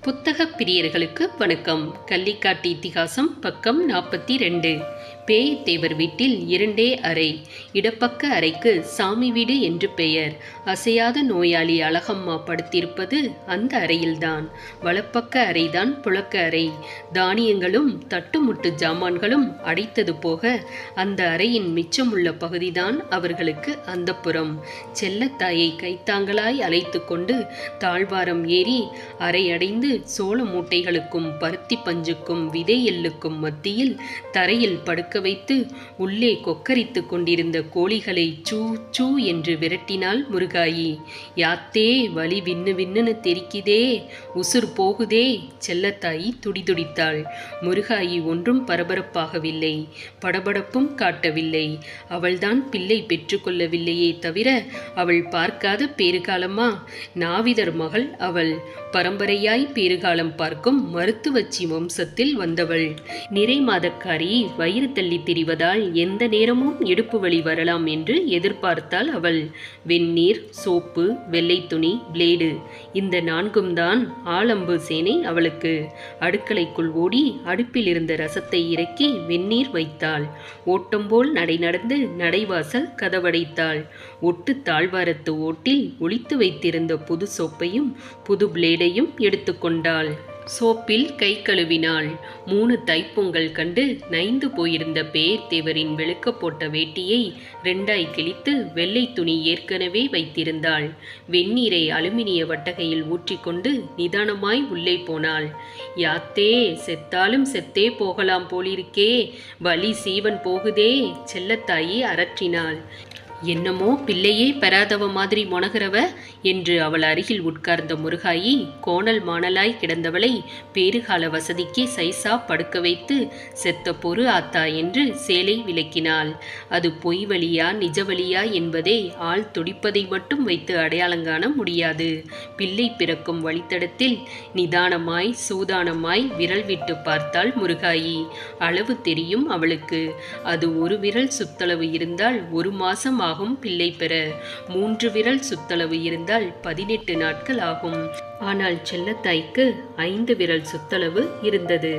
புத்தகப் பிரியர்களுக்கு வணக்கம். கள்ளிக்காட்டு இத்திகாசம் பக்கம் நாற்பத்தி ரெண்டு. பேய் தேவர் வீட்டில் இரண்டே அறை. இடப்பக்க அறைக்கு சாமி வீடு என்று பெயர். அசையாத நோயாளி அழகம்மா படுத்திருப்பது அந்த அறையில்தான். வலப்பக்க அறைதான் புழக்க அறை. தானியங்களும் தட்டுமுட்டு ஜாமான்களும் அடைத்தது போக அந்த அறையின் மிச்சமுள்ள பகுதிதான் அவர்களுக்கு அந்த புறம் செல்லத்தாயை கைத்தாங்களாய் அழைத்து கொண்டு தாழ்வாரம் ஏறி அறை அடைந்து சோள மூட்டைகளுக்கும் பருத்தி பஞ்சுக்கும் விதை எல்லுக்கும் மத்தியில் தரையில் படுக்க வைத்து உள்ளே கொக்கரித்து கொண்டிருந்த கோழிகளை சூ சூ என்று விரட்டினாள் முருகாயி. யாத்தே வலி விண்ணு விண்ணுன்னு தெரிக்குதே உசுர் போகுதே செல்லத்தாயி துடிதுடித்தாள். முருகாயி ஒன்றும் பரபரப்பாகவில்லை படபடப்பும் காட்டவில்லை. அவள்தான் பிள்ளை பெற்றுக்கொள்ளவில்லையே தவிர அவள் பார்க்காத பேறுகாலமா நாவிதர் மகள் அவள். பரம்பரையாய் பேறுகாலம் பார்க்கும் மருத்துவச்சி வம்சத்தில் வந்தவள். நிறை மாதக்காரி வயிறு தள்ளி திரிவதால் எந்த நேரமும் இடுப்பு வலி வரலாம் என்று எதிர்பார்த்தாள் அவள். வெந்நீர் சோப்பு வெள்ளை துணி பிளேடு இந்த நான்கும் தான் ஆலம்பு சேனை அவளுக்கு. அடுக்கலைக்குள் ஓடி அடுப்பில் இருந்த ரசத்தை இறக்கி வெந்நீர் வைத்தாள். ஓட்டம் போல் நடை நடந்து நடைவாசல் கதவடைத்தாள். ஒட்டு தாழ்வாரத்து ஓட்டில் ஒளித்து வைத்திருந்த புது சோப்பையும் புது பிளேடையும் எடுத்துக்கொண்டாள். சோப்பில் கை கழுவினாள். மூணு தைப்பொங்கல் கண்டு நைந்து போயிருந்த பேர்தேவரின் வெளுக்க போட்ட வேட்டியை ரெண்டாய் கிழித்து வெள்ளை துணி ஏற்கனவே வைத்திருந்தாள். வெந்நீரை அலுமினிய வட்டகையில் ஊற்றிக்கொண்டு நிதானமாய் உள்ளே போனாள். யாத்தே செத்தாலும் செத்தே போகலாம் போலிருக்கே. வலி சீவன் போகுதே செல்லத்தாயி அரற்றினாள். என்னமோ பிள்ளையே பெறாதவ மாதிரி மொனகிறவ என்று அவள் அருகில் உட்கார்ந்த முருகாயி கோணல் மாணலாய் கிடந்தவளை பேறுகால வசதிக்கு சைசா படுக்க வைத்து செத்த பொறு ஆத்தா என்று சேலை விளக்கினாள். அது பொய் வழியா நிஜ வழியா என்பதை ஆள் துடிப்பதை மட்டும் வைத்து அடையாளங்காண முடியாது. பிள்ளை பிறக்கும் வழித்தடத்தில் நிதானமாய் சூதானமாய் விரல் விட்டு பார்த்தாள் முருகாயி. அளவு தெரியும் அவளுக்கு. அது ஒரு விரல் சுத்தளவு இருந்தால் ஒரு மாசம் ஆகும் பிள்ளை பெற. மூன்று விரல் சுத்தளவு இருந்தால் பதினெட்டு நாட்கள் ஆகும். ஆனால் செல்லத்தாய்க்கு ஐந்து விரல் சுத்தளவு இருந்தது.